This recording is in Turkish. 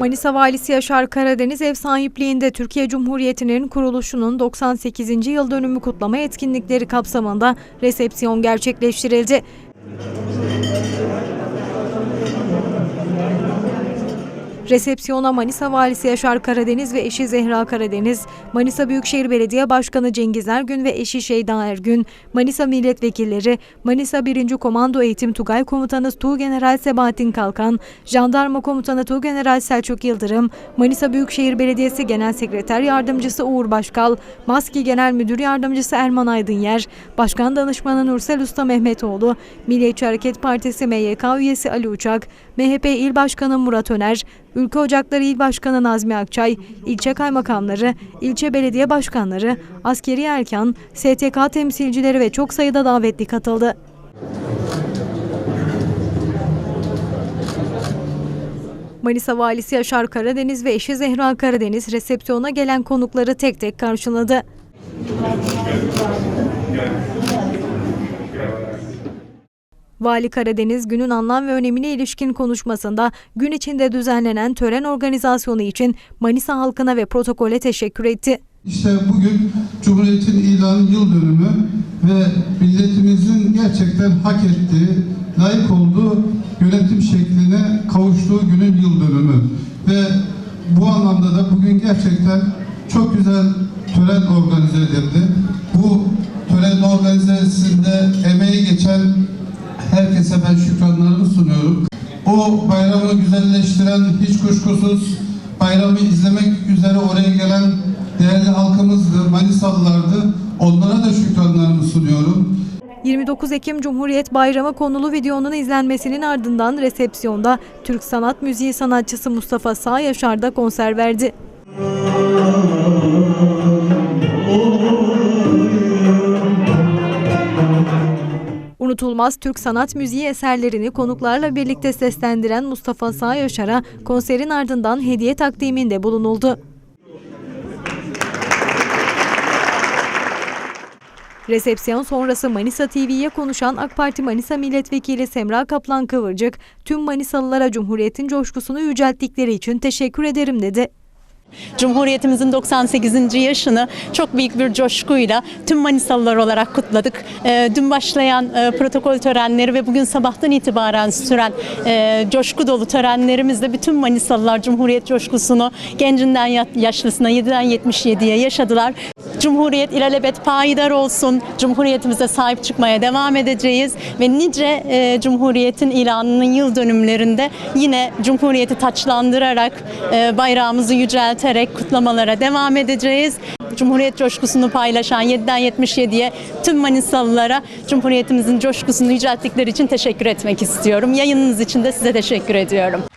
Manisa Valisi Yaşar Karadeniz ev sahipliğinde Türkiye Cumhuriyeti'nin kuruluşunun 98. yıl dönümü kutlama etkinlikleri kapsamında resepsiyon gerçekleştirildi. Resepsiyona Manisa Valisi Yaşar Karadeniz ve eşi Zehra Karadeniz, Manisa Büyükşehir Belediye Başkanı Cengiz Ergün ve eşi Şeyda Ergün, Manisa Milletvekilleri, Manisa 1. Komando Eğitim Tugay Komutanı Tuğgeneral Sebahattin Kalkan, Jandarma Komutanı Tuğgeneral Selçuk Yıldırım, Manisa Büyükşehir Belediyesi Genel Sekreter Yardımcısı Uğur Başkal, Maski Genel Müdür Yardımcısı Erman Aydınyer, Başkan Danışmanı Nursel Usta Mehmetoğlu, Milliyetçi Hareket Partisi MYK üyesi Ali Uçak, MHP İl Başkanı Murat Öner, Ülke Ocakları İl Başkanı Nazmi Akçay, ilçe kaymakamları, ilçe belediye başkanları, askeri erkan, STK temsilcileri ve çok sayıda davetli katıldı. Manisa Valisi Yaşar Karadeniz ve eşi Zehra Karadeniz resepsiyona gelen konukları tek tek karşıladı. Vali Karadeniz günün anlam ve önemine ilişkin konuşmasında gün içinde düzenlenen tören organizasyonu için Manisa halkına ve protokole teşekkür etti. İşte bugün Cumhuriyet'in ilanı yıl dönümü ve milletimizin gerçekten hak ettiği, layık olduğu yönetim şekline kavuştuğu günün yıl dönümü. Ve bu anlamda da bugün gerçekten çok güzel tören organize edildi. Bu tören organizesinde emeği geçen herkese ben şükranlarımı sunuyorum. O bayramı güzelleştiren hiç kuşkusuz bayramı izlemek üzere oraya gelen değerli halkımızdı, Manisalılardı. Onlara da şükranlarımı sunuyorum. 29 Ekim Cumhuriyet Bayramı konulu videonun izlenmesinin ardından resepsiyonda Türk sanat müziği sanatçısı Mustafa Sağ Yaşar da konser verdi. Unutulmaz Türk sanat müziği eserlerini konuklarla birlikte seslendiren Mustafa Sağ konserin ardından hediye takdiminde bulunuldu. Resepsiyon sonrası Manisa TV'ye konuşan AK Parti Manisa Milletvekili Semra Kaplan Kıvırcık, tüm Manisalılara Cumhuriyet'in coşkusunu yücelttikleri için teşekkür ederim dedi. Cumhuriyetimizin 98. yaşını çok büyük bir coşkuyla tüm Manisalılar olarak kutladık. Ee, dün başlayan e, protokol törenleri ve bugün sabahtan itibaren süren e, coşku dolu törenlerimizde bütün Manisalılar Cumhuriyet coşkusunu gencinden ya- yaşlısına 7'den 77'ye yaşadılar. Cumhuriyet ilelebet payidar olsun. Cumhuriyetimize sahip çıkmaya devam edeceğiz ve nice e, Cumhuriyet'in ilanının yıl dönümlerinde yine Cumhuriyeti taçlandırarak e, bayrağımızı yücelterek kutlamalara devam edeceğiz. Cumhuriyet coşkusunu paylaşan 7'den 77'ye tüm Manisalılara Cumhuriyetimizin coşkusunu yücelttikleri için teşekkür etmek istiyorum. Yayınınız için de size teşekkür ediyorum.